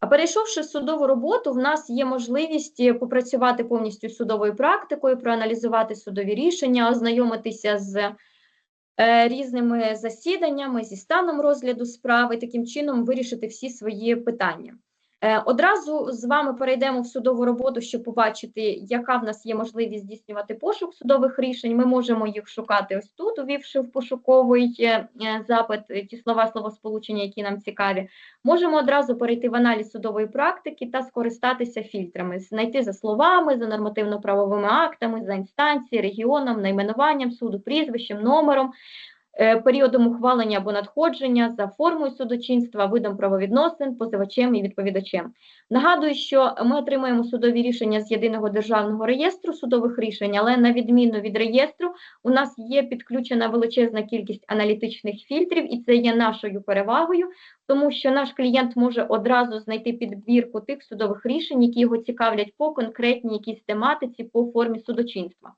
А перейшовши судову роботу, в нас є можливість е, попрацювати повністю судовою практикою, проаналізувати судові рішення, ознайомитися з е, різними засіданнями, зі станом розгляду справи, таким чином вирішити всі свої питання. Е, Одразу з вами перейдемо в судову роботу, щоб побачити, яка в нас є можливість здійснювати пошук судових рішень. Ми можемо їх шукати ось тут, увівши в пошуковий е, е, запит ті слова, словосполучення, які нам цікаві. Можемо одразу перейти в аналіз судової практики та скористатися фільтрами, знайти за словами, за нормативно-правовими актами, за інстанцією, регіоном, найменуванням суду, прізвищем, номером. Е, Періодом ухвалення або надходження за формою судочинства, видом правовідносин, позивачем і відповідачем. Нагадую, що ми отримуємо судові рішення з єдиного державного реєстру судових рішень, але на відміну від реєстру, у нас є підключена величезна кількість аналітичних фільтрів, і це є нашою перевагою, тому що наш клієнт може одразу знайти підбірку тих судових рішень, які його цікавлять по конкретній якійсь тематиці, по формі судочинства.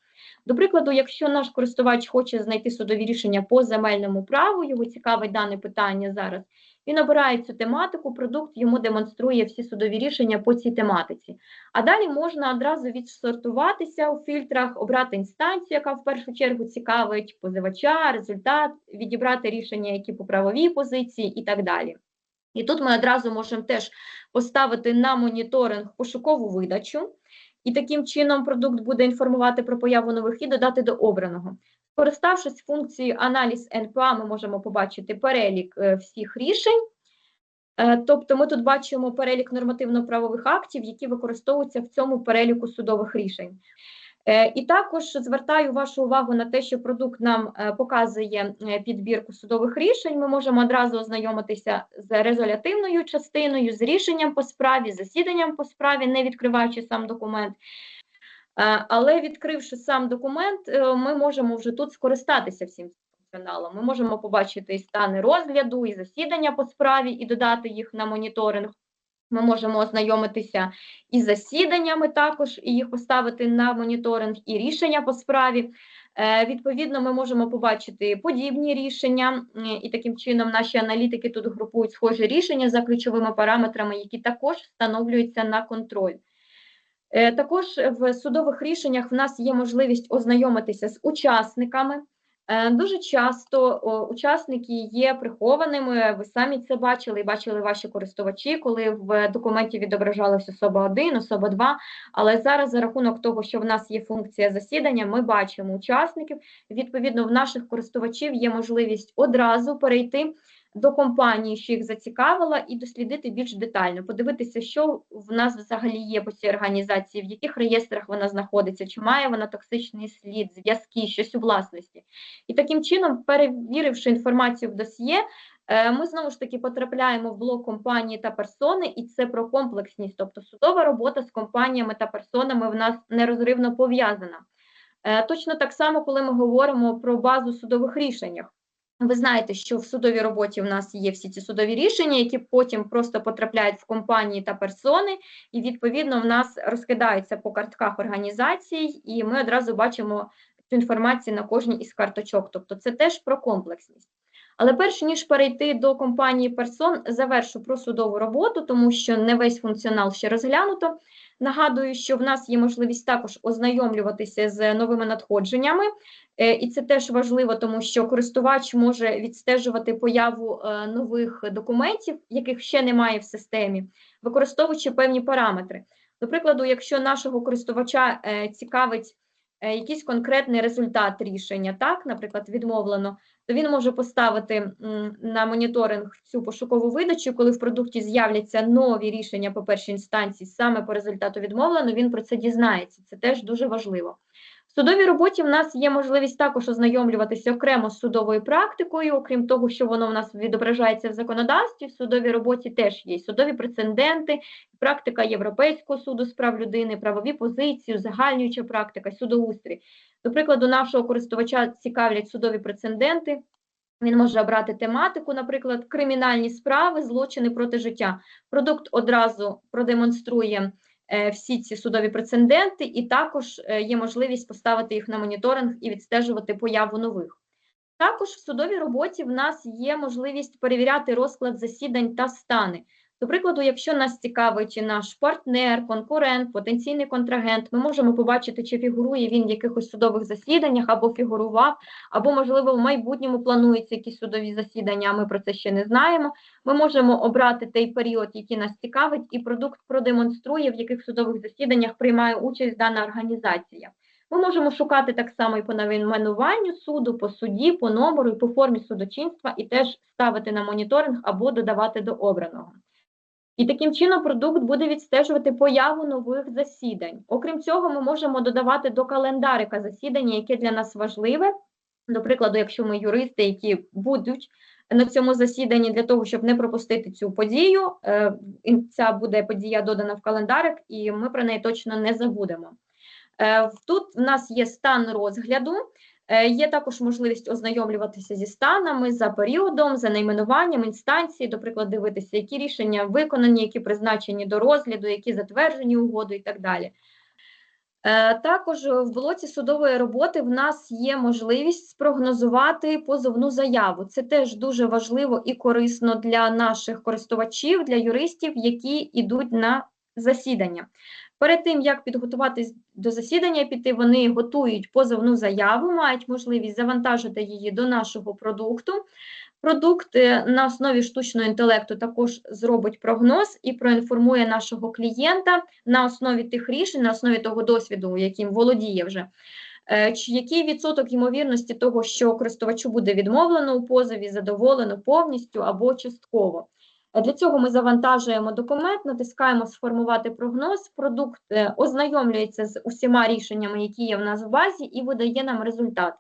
До прикладу, якщо наш користувач хоче знайти судові рішення по земельному праву, його цікавить дане питання зараз. Він обирає цю тематику, продукт йому демонструє всі судові рішення по цій тематиці. А далі можна одразу відсортуватися у фільтрах, обрати інстанцію, яка в першу чергу цікавить позивача, результат, відібрати рішення, які по правовій позиції, і так далі. І тут ми одразу можемо теж поставити на моніторинг пошукову видачу, і таким чином продукт буде інформувати про появу нових і додати до обраного. Скориставшись функцією аналіз НПА, ми можемо побачити перелік е, всіх рішень. Е, Тобто ми тут бачимо перелік нормативно-правових актів, які використовуються в цьому переліку судових рішень. Е, І також звертаю вашу увагу на те, що продукт нам е, показує е, підбірку судових рішень. Ми можемо одразу ознайомитися з резолятивною частиною, з рішенням по справі, з засіданням по справі, не відкриваючи сам документ. Але відкривши сам документ, ми можемо вже тут скористатися всім функціоналом. Ми можемо побачити і стани розгляду, і засідання по справі, і додати їх на моніторинг. Ми можемо ознайомитися із засіданнями також, і їх поставити на моніторинг, і рішення по справі. Е, Відповідно, ми можемо побачити подібні рішення, і таким чином наші аналітики тут групують схожі рішення за ключовими параметрами, які також встановлюються на контроль. Е, Також в судових рішеннях в нас є можливість ознайомитися з учасниками. Е, Дуже часто учасники є прихованими. Ви самі це бачили і бачили ваші користувачі, коли в документі відображалась особа 1, особа 2. Але зараз за рахунок того, що в нас є функція засідання, ми бачимо учасників. Відповідно, в наших користувачів є можливість одразу перейти до компанії, що їх зацікавила, і дослідити більш детально, подивитися, що в нас взагалі є по цій організації, в яких реєстрах вона знаходиться, чи має вона токсичний слід, зв'язки, щось у власності. І таким чином, перевіривши інформацію в досьє, е, ми знову ж таки потрапляємо в блок компанії та персони, і це про комплексність, тобто судова робота з компаніями та персонами в нас нерозривно пов'язана. Е, Точно так само, коли ми говоримо про базу судових рішеннях. Ви знаєте, що в судовій роботі в нас є всі ці судові рішення, які потім просто потрапляють в компанії та персони, і відповідно в нас розкидаються по картках організацій, і ми одразу бачимо цю інформацію на кожній із карточок. Тобто це теж про комплексність. Але перш ніж перейти до компанії персон, завершу про судову роботу, тому що не весь функціонал ще розглянуто. Нагадую, що в нас є можливість також ознайомлюватися з новими надходженнями, Е, і це теж важливо, тому що користувач може відстежувати появу е, нових документів, яких ще немає в системі, використовуючи певні параметри. До прикладу, якщо нашого користувача е, цікавить якийсь конкретний результат рішення, так, наприклад, відмовлено, то він може поставити на моніторинг цю пошукову видачу, коли в продукті з'являться нові рішення по першій інстанції, саме по результату відмовлено, він про це дізнається. Це теж дуже важливо. Судовій роботі в нас є можливість також ознайомлюватися окремо з судовою практикою, окрім того, що воно в нас відображається в законодавстві, в судовій роботі теж є судові прецеденти, практика Європейського суду з прав людини, правові позиції, узагальнююча практика, судоустрій. До прикладу, нашого користувача цікавлять судові прецеденти. Він може обрати тематику, наприклад, кримінальні справи, злочини проти життя. Продукт одразу продемонструє всі ці судові прецеденти, і також е, є можливість поставити їх на моніторинг і відстежувати появу нових. Також в судовій роботі в нас є можливість перевіряти розклад засідань та стани. До прикладу, якщо нас цікавить наш партнер, конкурент, потенційний контрагент, ми можемо побачити, чи фігурує він в якихось судових засіданнях або фігурував, або, можливо, в майбутньому плануються якісь судові засідання, а ми про це ще не знаємо. Ми можемо обрати той період, який нас цікавить, і продукт продемонструє, в яких судових засіданнях приймає участь дана організація. Ми можемо шукати так само і по найменуванню суду, по суді, по номеру і по формі судочинства, і теж ставити на моніторинг або додавати до обраного. І таким чином продукт буде відстежувати появу нових засідань. Окрім цього, ми можемо додавати до календарика засідання, яке для нас важливе. До прикладу, якщо ми юристи, які будуть на цьому засіданні для того, щоб не пропустити цю подію, е, ця буде подія додана в календарик, і ми про неї точно не забудемо. Е, Тут в нас є стан розгляду, е, є також можливість ознайомлюватися зі станами за періодом, за найменуванням інстанції, до дивитися, які рішення виконані, які призначені до розгляду, які затверджені угоду і так далі. Е, Також в блоці судової роботи в нас є можливість спрогнозувати позовну заяву. Це теж дуже важливо і корисно для наших користувачів, для юристів, які йдуть на засідання. Перед тим, як підготуватись до засідання, піти, вони готують позовну заяву, мають можливість завантажити її до нашого продукту. Продукт е, на основі штучного інтелекту також зробить прогноз і проінформує нашого клієнта на основі тих рішень, на основі того досвіду, яким володіє вже. е, чи Який відсоток ймовірності того, що користувачу буде відмовлено у позові, задоволено повністю або частково? Для цього ми завантажуємо документ, натискаємо Сформувати прогноз. Продукт е, ознайомлюється з усіма рішеннями, які є в нас в базі, і видає нам результат.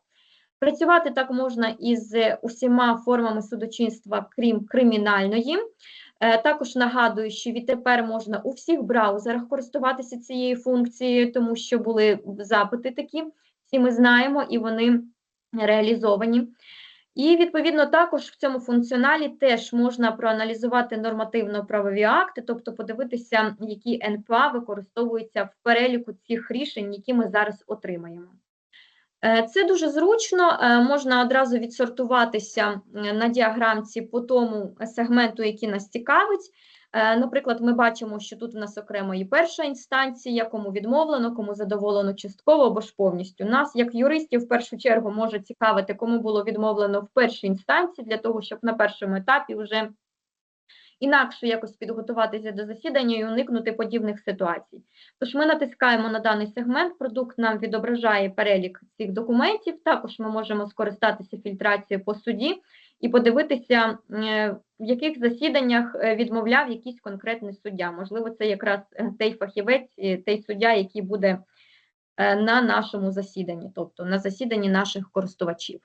Працювати так можна із усіма формами судочинства, крім кримінальної. Е, Також нагадую, що відтепер можна у всіх браузерах користуватися цією функцією, тому що були запити такі, всі ми знаємо, і вони реалізовані. І відповідно також в цьому функціоналі теж можна проаналізувати нормативно-правові акти, тобто подивитися, які НПА використовуються в переліку цих рішень, які ми зараз отримаємо. Е, Це дуже зручно, е, можна одразу відсортуватися е, на діаграмці по тому сегменту, який нас цікавить. Е, Наприклад, ми бачимо, що тут у нас окремо і перша інстанція, кому відмовлено, кому задоволено частково або ж повністю. Нас, як юристів, в першу чергу може цікавити, кому було відмовлено в першій інстанції, для того, щоб на першому етапі вже інакше якось підготуватися до засідання і уникнути подібних ситуацій. Тож ми натискаємо на даний сегмент, продукт нам відображає перелік цих документів. Також ми можемо скористатися фільтрацією по суді і подивитися, е, в яких засіданнях е, відмовляв якийсь конкретний суддя. Можливо, це якраз е, той фахівець, е, той суддя, який буде на нашому засіданні, тобто на засіданні наших користувачів.